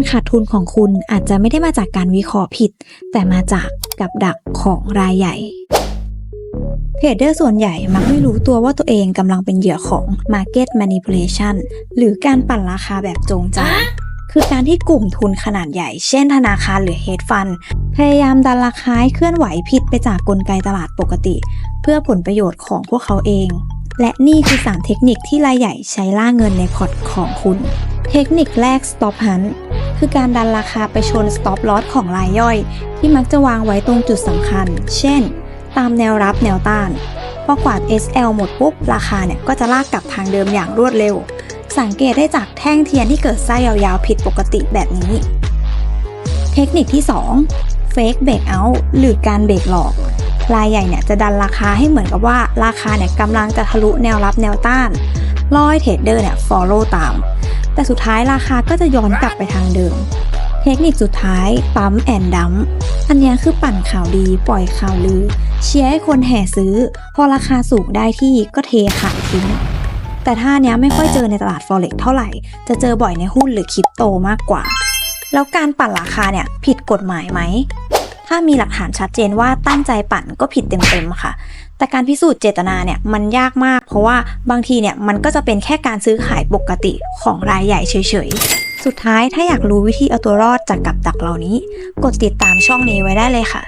การขาดทุนของคุณอาจจะไม่ได้มาจากการวิเคราะห์ผิด แต่มาจากกับดักของรายใหญ่เทรดเดอร์ส่วนใหญ่มักไม่รู้ตัวว่าตัวเองกำลังเป็นเหยื่อของ Market Manipulation หรือการปั่นราคาแบบจงใจ คือการที่กลุ่มทุนขนาดใหญ่ เช่นธนาคารหรือ Hedge Fund พยายามดันราคาให้เคลื่อนไหวผิดไปจากกลไกตลาดปกติ เพื่อผลประโยชน์ของพวกเขาเอง และนี่คือ 3 เทคนิคที่รายใหญ่ใช้ล่าเงินในพอร์ตของคุณ เทคนิคแรก Stop Hunt คือการดันราคาไปชน Stop Loss ของรายย่อย ที่มักจะวางไว้ตรงจุดสำคัญ เช่น ตามแนวรับแนวต้าน พอกวาด SL หมดปุ๊บ ราคาเนี่ยก็จะลากกลับทางเดิมอย่างรวดเร็ว สังเกตได้จากแท่งเทียนที่เกิดไส้ยาวๆผิดปกติแบบนี้ เทคนิคที่ 2 Fake Breakout หรือการเบรกหลอกรายใหญ่เนี่ยจะดันราคาให้เหมือนกับว่าราคาเนี่ยกำลังจะทะลุแนวรับแนวต้านลอยเทรดเดอร์เนี่ย follow ตาม แต่สุดท้ายราคาก็จะย้อนกลับไปทางเดิม เทคนิคสุดท้ายปั๊มแอนดัมอันเนี้ยคือปั่นข่าวดีปล่อยข่าวลือ เชียร์ให้คนแห่ซื้อ พอราคาสูงได้ที่ก็เทขายทิ้งแต่ท่านี้ไม่ค่อยเจอในตลาด forex เท่าไหร่ จะเจอบ่อยในหุ้นหรือคริปโตมากกว่า แล้วการปั่นราคาเนี่ยผิดกฎหมายไหม ถ้ามีหลักฐานชัดเจนว่าตั้งใจปั่นก็ผิดเต็มๆค่ะ แต่การพิสูจน์เจตนาเนี่ยมันยากมาก เพราะว่าบางทีเนี่ยมันก็จะเป็นแค่การซื้อขายปกติของรายใหญ่เฉยๆ สุดท้ายถ้าอยากรู้วิธีเอาตัวรอดจากกับดักเหล่านี้ กดติดตามช่องนี้ไว้ได้เลยค่ะ